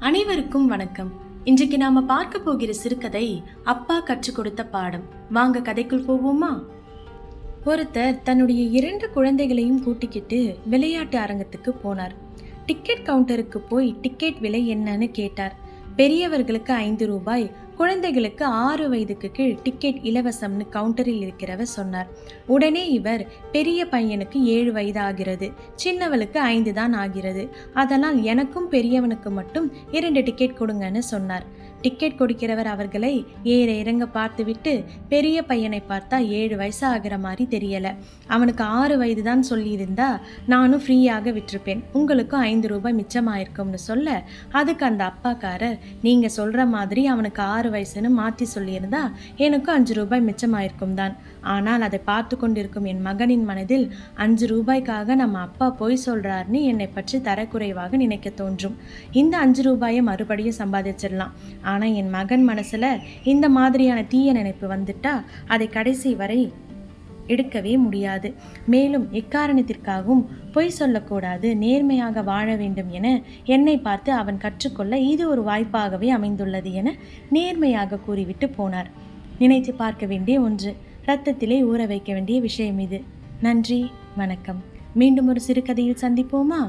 அனைவருக்கும் வணக்கம். இன்றைக்கு நாம பார்க்க போகிற சிறுகதை அப்பா கற்றுக் கொடுத்த பாடம். வாங்க கதைக்குள் போவோமா? ஒருத்தர் தன்னுடைய இரண்டு குழந்தைகளையும் கூட்டிக்கிட்டு விளையாட்டு அரங்கத்துக்கு போனார். டிக்கெட் கவுண்டருக்கு போய் டிக்கெட் விலை என்னன்னு கேட்டார். பெரியவர்களுக்கு ஐந்து ரூபாய் குழந்தைகளுக்கு ஆறு வயதுக்கு கீழ் டிக்கெட் இலவசம்னு கவுண்டரில் இருக்கிறவர் சொன்னார். உடனே இவர் பெரிய பையனுக்கு ஏழு வயது ஆகிறது சின்னவளுக்கு ஐந்து தான் ஆகிறது. அதனால் எனக்கும் பெரியவனுக்கு மட்டும் இரண்டு டிக்கெட் கொடுங்கன்னு சொன்னார். டிக்கெட் கொடுக்கிறவர் அவர்களை ஏற இறங்க பார்த்துவிட்டு பெரிய பையனை பார்த்தா ஏழு வயசு ஆகிற மாதிரி தெரியல. அவனுக்கு ஆறு வயது தான் சொல்லியிருந்தா நானும் ஃப்ரீயாக விட்டிருப்பேன். உங்களுக்கும் ஐந்து ரூபாய் மிச்சமாயிருக்கும்னு சொல்ல அதுக்கு அந்த அப்பாக்காரர் நீங்க சொல்ற மாதிரி அவனுக்கு ஆறு வயசுன்னு மாற்றி சொல்லியிருந்தா எனக்கும் அஞ்சு ரூபாய் மிச்சமாயிருக்கும் தான் ஆனால் அதை பார்த்து கொண்டிருக்கும் என் மகனின் மனதில் அஞ்சு ரூபாய்க்காக நம்ம அப்பா பொய் சொல்றாருன்னு என்னை பற்றி தரக்குறைவாக நினைக்க தோன்றும். இந்த அஞ்சு ரூபாயை மறுபடியும் சம்பாதிச்சிடலாம். ஆனால் என் மகன் மனசில் இந்த மாதிரியான தீய நினைப்பு வந்துட்டா அதை கடைசி வரை எடுக்கவே முடியாது. மேலும் எக்காரணத்திற்காகவும் பொய் சொல்லக்கூடாது நேர்மையாக வாழ வேண்டும் என என்னை பார்த்து அவன் கற்றுக்கொள்ள இது ஒரு வாய்ப்பாகவே அமைந்துள்ளது என நேர்மையாக கூறிவிட்டு போனார். நினைத்து பார்க்க வேண்டிய ஒன்று இரத்தத்திலே ஊற வைக்க வேண்டிய விஷயம் இது. நன்றி வணக்கம். மீண்டும் ஒரு சிறுகதையில் சந்திப்போமா?